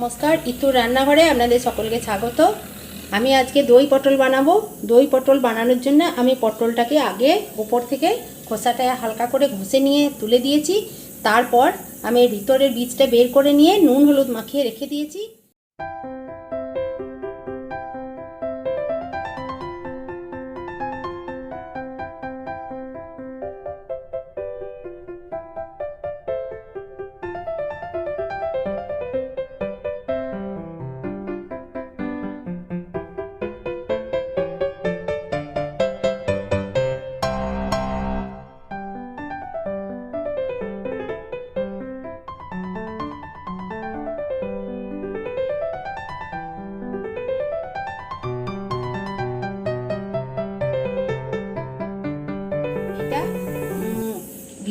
নমস্কার ইতুর রান্নাঘরে আপনাদের সকলকে স্বাগত। আমি আজকে দই পটল বানাবো। দই পটল বানানোর জন্য আমি পটলটাকে আগে ওপর থেকে খোসাটা হালকা করে ঘষে নিয়ে তুলে দিয়েছি। তারপর আমি ভিতরের বীজটা বের করে নিয়ে নুন, হলুদ মাখিয়ে রেখে দিয়েছি।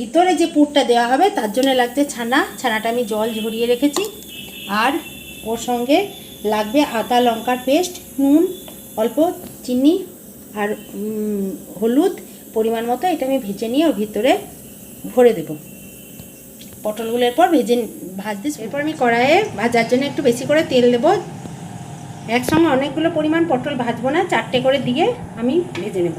ভিতরে যে পুরটা দেওয়া হবে, তার জন্য লাগছে ছানা। ছানাটা আমি জল ঝরিয়ে রেখেছি। আর ওর সঙ্গে লাগবে আদা লঙ্কার পেস্ট, নুন, অল্প চিনি আর হলুদ পরিমাণ মতো এটা আমি ভেজে নিয়ে ওর ভিতরে ভরে দেবো। পটলগুলোর পর ভেজে ভাজতে এরপর আমি কড়াইয়ে ভাজার জন্য একটু বেশি করে তেল দেবো। একসঙ্গে অনেকগুলো পরিমাণ পটল ভাজবো না, চারটে করে দিয়ে আমি ভেজে নেব।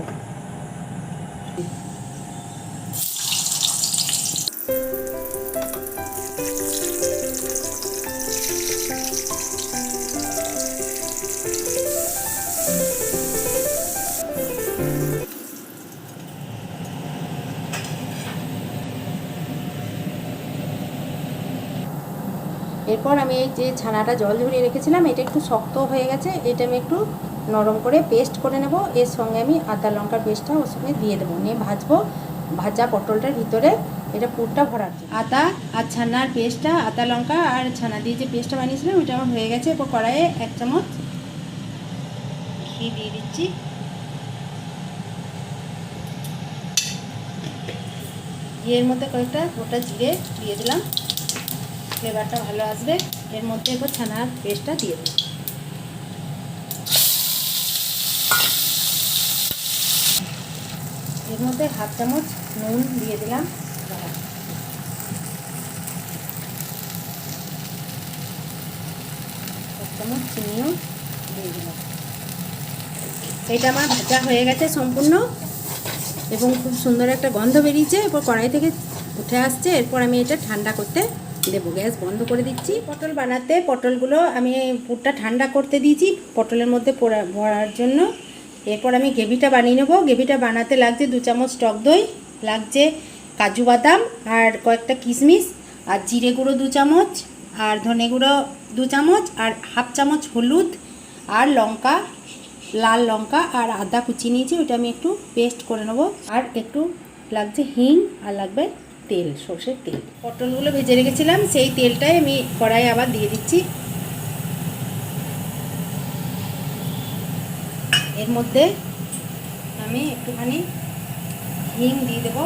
এরপর আমি এই যে ছানাটা জল ঝরিয়ে রেখেছিলাম, এটা একটু শক্ত হয়ে গেছে, এটা আমি একটু নরম করে পেস্ট করে নেব। এর সঙ্গে আমি আদা লঙ্কার পেস্টটা ওর সঙ্গে দিয়ে দেবো। নিয়ে ভাজবো, ভাজা পটলটার ভিতরে এটা পুরটা ভরার আদা আর ছানার পেস্টটা, আদা লঙ্কা আর ছানা দিয়ে যে পেস্টটা বানিয়েছিলাম, ওইটা আমার হয়ে গেছে। এরপর কড়াইয়ে এক চামচ ঘি দিয়ে দিচ্ছি। ঘিয়ের মধ্যে কয়েকটা গোটা জিরে দিয়ে দিলাম। ফ্লেভারটা ভালো আসবে। এর মধ্যে এবার ছানার পেস্টটা দিয়ে দেবো এর মধ্যে হাফ চামচ নুন দিয়ে দিলাম। হাফ চামচ চিনিও দিয়ে দিলাম। এটা আমার ভাজা হয়ে গেছে সম্পূর্ণ। এবং খুব সুন্দর একটা গন্ধ বেরিয়েছে। এরপর কড়াই থেকে উঠে আসছে। এরপর আমি এটা ঠান্ডা করতে দেবো, গ্যাস বন্ধ করে দিচ্ছি। পটল বানাতে পটলগুলো আমি পুরটা ঠান্ডা করতে দিয়েছি, পটলের মধ্যে ভরার জন্য। এরপর আমি গ্রেভিটা বানিয়ে নেব। গ্রেভিটা বানাতে লাগছে দু চামচ টক দই, লাগছে কাজু বাদাম আর কয়েকটা কিশমিশ, আর জিরে গুঁড়ো দু চামচ, আর ধনে গুঁড়ো দু চামচ, আর হাফ চামচ হলুদ, আর লঙ্কা, লাল লঙ্কা আর আদা কুচি নিয়েছি। ওটা আমি একটু পেস্ট করে নেব। আর একটু লাগছে হিং, আর লাগবে তেল, সর্ষের তেল। পটলগুলো ভেজে রেখেছিলাম, সেই তেলটাই আমি কড়াই আবার দিয়ে দিচ্ছি। এর মধ্যে আমি একটুখানি হিং দিয়ে দেবো।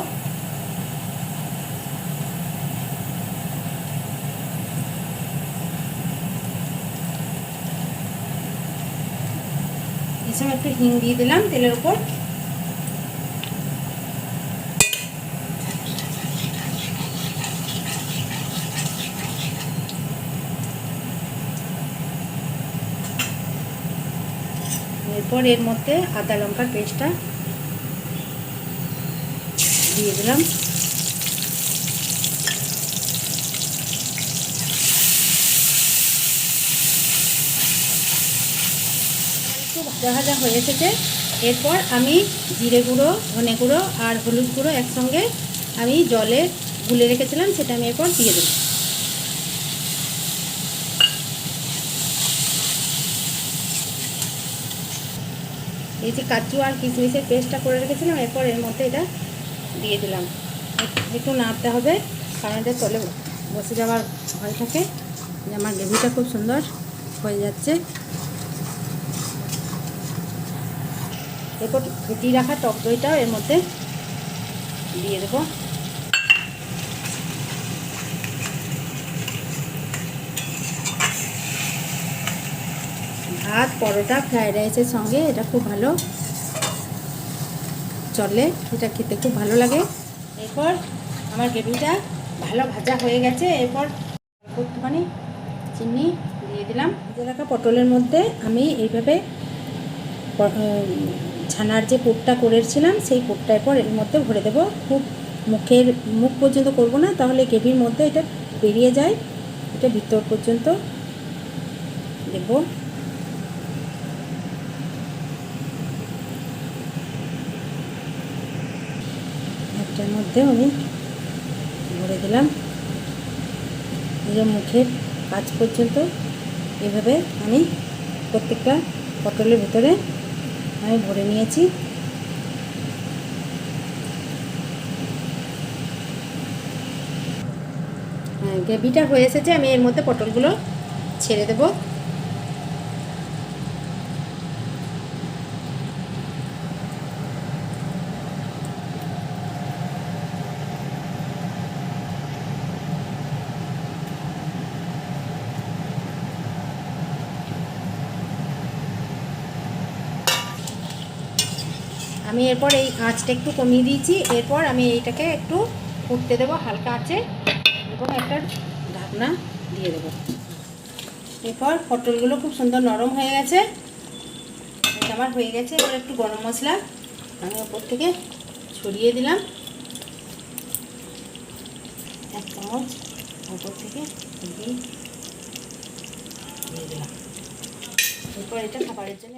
সঙ্গে একটু হিং দিয়ে দিলাম তেলের উপর। এরপর এর মধ্যে আদা লঙ্কার পেস্টটা দিয়ে দিলাম। একটু হয়ে এসেছে। এরপর আমি জিরে গুঁড়ো, ধনে গুঁড়ো আর হলুদ গুঁড়ো একসঙ্গে আমি জলে গুলে রেখেছিলাম, সেটা আমি এরপর দিয়ে দেবো। এই যে কাজু আর কিশমিশের পেস্টটা করে রেখেছিলাম, এরপর এর মধ্যে এটা দিয়ে দিলাম। একটু নাড়তে হবে, কারণ এটা চলে বসে যাওয়ার ভয় থাকে। যে আমার গ্রেভিটা খুব সুন্দর হয়ে যাচ্ছে। এরপর ফুটিয়ে রাখা টক দইটাও এর মধ্যে দিয়ে দেবো। ভাত, পরোটা ফ্রায়েড রাইসের সঙ্গে এটা খুব ভালো চলে। এটা খেতে খুব ভালো লাগে। এরপর আমার গ্রেভিটা ভালো ভাজা হয়ে গেছে। এরপর একটুখানি চিনি দিয়ে দিলাম। ভেজে রাখা পটলের মধ্যে আমি এইভাবে ছানার যে পুরটা করেছিলাম, সেই পুরটা এরপর এর মধ্যে ভরে দেবো। খুব মুখের, মুখ পর্যন্ত করব না, তাহলে গ্রেভির মধ্যে এটা বেরিয়ে যায়। এটা ভিতর পর্যন্ত দেব। একটার মধ্যে আমি ভরে দিলাম। যে মুখের কাজ পর্যন্ত এভাবে আমি প্রত্যেকটা পটলের ভিতরে আমি ভরে নিয়েছি। হ্যাঁ গ্রেভিটা হয়ে এসেছে, আমি এর মধ্যে পটলগুলো ছেড়ে দেবো। আমি এরপর এই আঁচটা একটু কমিয়ে দিয়েছি। এরপর আমি এইটাকে একটু ফুটতে দেবো হালকা আঁচে এবং একটা ঢাকনা দিয়ে দেবো। এরপর পটলগুলো খুব সুন্দর নরম হয়ে গেছে। আমার হয়ে গেছে। এবার একটু গরম মশলা আমি ওপর থেকে ছড়িয়ে দিলাম। এক চামচ ওপর থেকে দিয়ে দিলাম। এরপর এটা খাবারের জন্য